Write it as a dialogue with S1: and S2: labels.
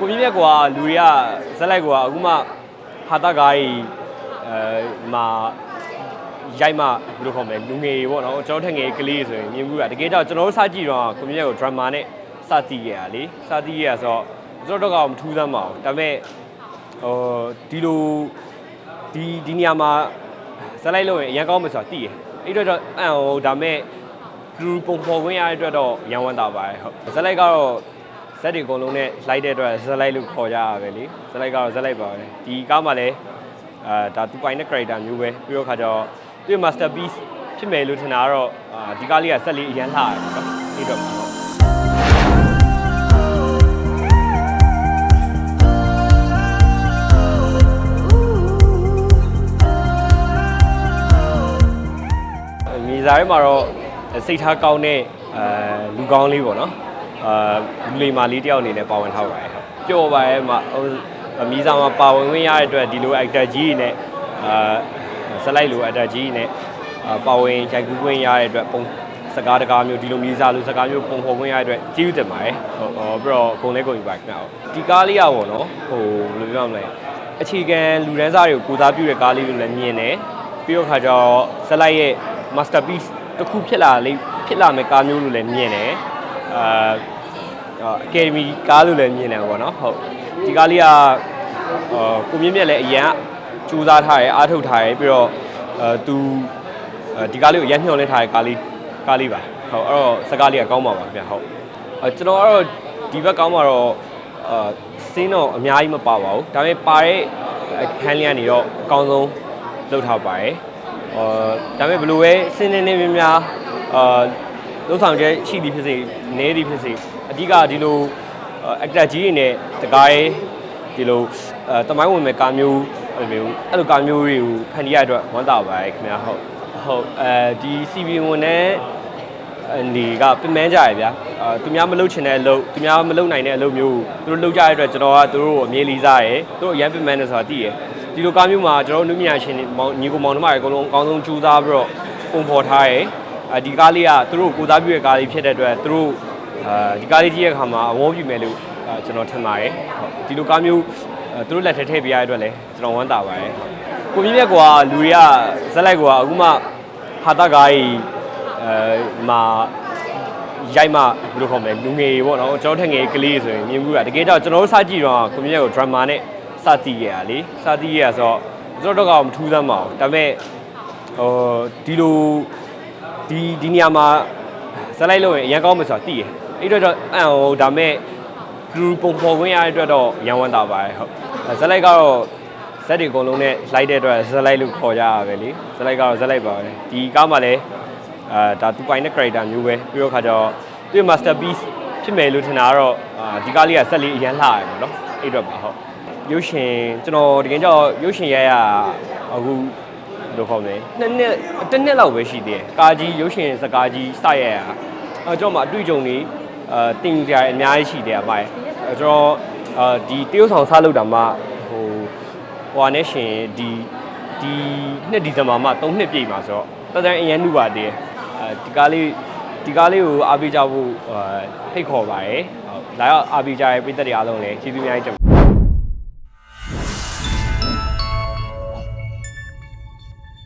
S1: ကိုမြင့်မြတ်ကွာလူတွေကဇက်လိုက်ကွာအခုမှဟာတာကားကြီးအဲမှာရိုက်မှဘယ်လိုခေါ်မလဲလူငယ်တွေပေါ့နော်ကျွန်တော်ထက်ငယ်ကလေးဆိုရင်မြင်မှုကတကယ်တော့ကျွန်တော်တို့စကြည့်တော့ကိုမြင့်မြတ်ကို drama နဲ့စတည်ရတာလေစတည်ရဆိုတော့ကျွန်တော်တို့ကမထူးဆန်းပါဘူးဒါပေမဲ့ဟိုဒီလိုဒီဒီနေရာမှာဇက်လိုက်လို့ရင်အရင်ကောင်းမယ်ဆိုတာတည်ရအဲ့တော့တော့အံဟိုဒါပေမဲ့လူပုံဖော်ခွင့်ရတဲ့အတွက်တော့ရန်ဝမ်းတာပါတယ်ဟုတ်ဇက်လိုက်ကတော့ ဇက်တွေအကုန်လုံးနဲ့လိုက်တဲ့အတွက်ဇက်လိုက်လို့ခေါ်ကြရပဲလေဇက်လိုက်ကတော့ဇက်လိုက်ပါပဲဒီကားမှလည်းအာဒါသူပိုင်တဲ့ character မျိုးပဲပြီးတော့ခါကျတော့သူ့ရဲ့ masterpiece ဖြစ်မယ်လို့ထင်တာကတော့အာဒီကားလေးကဇက်လေးအရန်လှတယ်နော်ဒီတော့ပါဟုတ်မြေစာထဲမှာတော့စိတ်ထားကောင်းတဲ့အဲလူကောင်းလေးပေါ့နော် အာလူလိမ္မာလေးတယောက်အနေနဲ့ပါဝင်ထားပါတယ်ဟုတ်ပျော်ပါရဲ့မှာဟိုမြေစာမှာပါဝင်ဝင်ရတဲ့အတွက်ဒီလို actor ကြီးတွေနဲ့အာဇက်လိုက်လို actor ကြီးတွေနဲ့အာပါဝင်ရိုက်ကူးခွင့်ရတဲ့အတွက်ပုံစကားတကားမျိုးဒီလိုမြေစာလိုစကားမျိုးပုံဖော်ခွင့်ရတဲ့အတွက်ကျေးဇူးတင်ပါတယ်ဟုတ်ဟောပြီးတော့ဂုဏ်လေးဂုဏ်ယူပါခင်ဗျာဟုတ်ဒီကားလေးရပါတော့ဟိုဘယ်လိုပြောမလဲအခြေခံလူတန်းစားတွေကိုကိုစားပြုတဲ့ကားလေးလို့လည်းမြင်တယ်ပြီးတော့ခါကျတော့ဇက်လိုက်ရဲ့ masterpiece တစ်ခုဖြစ်လာလိမ့်ဖြစ်လာမယ့်ကားမျိုးလို့လည်းမြင်တယ် အာအကယ်ဒမီကားလို့လည်းမြင်တယ်ပေါ့နော်ဟုတ်ဒီကားလေးကအာကိုမြင့်မြတ်လည်းအရန်စူးစမ်းထားတယ်အားထုတ်ထားတယ်ပြီးတော့အဲသူဒီကားလေးကိုရမ်းမျှော်လင့်ထားတဲ့ကားလေးကားလေးပါဟုတ်အဲ့တော့စကားလေးကကောင်းပါပါခင်ဗျဟုတ်အဲကျွန်တော်ကတော့ဒီဘက်ကောင်းမှာတော့အာစင်းတော့အများကြီးမပါပါဘူးဒါပေမဲ့ပါတဲ့အခန်းလေးကနေတော့အကောင်းဆုံးလုပ်ထားပါတယ်အာဒါပေမဲ့ဘယ်လိုပဲစင်းနေနေများများအာ လုံးဆောင်ချက်ရှိသည်ဖြစ်စေနေသည်ဖြစ်စေအဓိကဒီလို actor ကြီးတွေနဲ့တကားရေးဒီလိုအဲတမိုင်းဝင်မဲ့ကားမျိုးအဲ့လိုမျိုးအဲ့လိုကားမျိုးတွေကိုဖန်တီးရတဲ့အတွက်ဝမ်းသာပါတယ်ခင်ဗျာဟုတ်ဟုတ်အဲဒီ CV ဝင်တဲ့အနေကပြင်ပန်းကြရဗျာအာသူများမလုပ်ချင်တဲ့အလုပ်သူများမလုပ်နိုင်တဲ့အလုပ်မျိုးကိုသူတို့လုပ်ကြရတဲ့အတွက်ကျွန်တော်ကသူတို့ကိုအမြဲလေးစားရယ်သူတို့အရန်ပြင်ပန်းနေဆိုတာသိရယ်ဒီလိုကားမျိုးမှာကျွန်တော်တို့နုမြညာရှင်တွေမောင်ညီကိုမောင်နှမတွေအကုန်လုံးအကောင်းဆုံးကြိုးစားပြီးတော့ပုံဖော်ထားရယ်အဲ ဒီကားလေးကသူတို့ကိုကိုစားပြုတဲ့ကားလေးဖြစ်တဲ့အတွက်သူတို့အာဒီကားလေးကြည့်ရတဲ့အခါမှာအဝေါ်ပြမယ်လို့အာကျွန်တော်ထင်ပါတယ်ဟုတ်ဒီလိုကားမျိုးအဲသူတို့လက်ထဲထည့်ပေးရတဲ့အတွက်လည်းကျွန်တော်ဝမ်းသာပါတယ်ကိုမြင့်မြတ်ကွာလူတွေကဇက်လိုက်ကွာအခုမှဟာတာကားကြီးအဲမှာရိုက်မှဘယ်လိုခေါ်မလဲလူငယ်တွေပေါ့နော်ကျွန်တော်ထက်ငယ်ကလေးဆိုရင်မြင်မှုကတကယ်တော့ကျွန်တော်တို့စကြည့်တော့ကွန်မြူနတီကို drama နဲ့စတည်ရတာလေစတည်ရဆိုတော့ကျွန်တော်တို့ကမထူးဆန်းပါဘူးဒါပေမဲ့ဟိုဒီလို ဒီဒီနေရာမှာဇက်လိုက်လို့ရင်အရင်ကောင်းမယ်ဆိုတာတည်ရအဲ့တော့အံဟိုဒါပေမဲ့လူပုံဖော်ခွင့်ရတဲ့အတွက်တော့ရန်ဝမ်းတာပါတယ်ဟုတ်ဇက်လိုက်ကတော့ဇက်တွေအကုန်လုံးနဲ့လိုက်တဲ့အတွက်ဇက်လိုက်လို့ခေါ်ကြရပဲလေဇက်လိုက်ကတော့ဇက်လိုက်ပါပဲဒီကားမှာလည်းအာဒါသူပိုင်တဲ့ character မျိုးပဲပြီးတော့ခါကျတော့သူ့ရဲ့ masterpiece ဖြစ်မယ်လို့ထင်တာကတော့အာဒီကားလေးကဆက်လေးအရန်လှရတယ်ပေါ့နော်အဲ့အတွက်ပါဟုတ်ရုပ်ရှင်ကျွန်တော်တကယ်ကြောက်ရုပ်ရှင်ရရအခုဘယ် လိုခေါ်မလဲနှစ်နှစ်တစ်နှစ်လောက်ပဲရှိသေးတယ်ကာကြီးရုပ်ရှင်စကားကြီးစရရအဲကျွန်တော်မှအတွေ့အကြုံတွေအာတင်ယူကြရအများကြီးရှိတယ်အပိုင်းအဲကျွန်တော်အာဒီတရုတ်ဆောင်စားလုပ်တာမှဟိုဟိုနဲ့ရှင်ဒီဒီနှစ်ဒီဇင်ဘာမှ3နှစ်ပြည့်မှာဆိုတော့တတန်အရန်နှုပါသေးတယ်အဲဒီကားလေးဒီကားလေးကိုအားပေးကြဖို့အာဖိတ်ခေါ်ပါတယ်ဟုတ်လာရောက်အားပေးကြတဲ့ပြည်သက်တွေအားလုံးလည်းကျေးဇူးအများကြီးတင်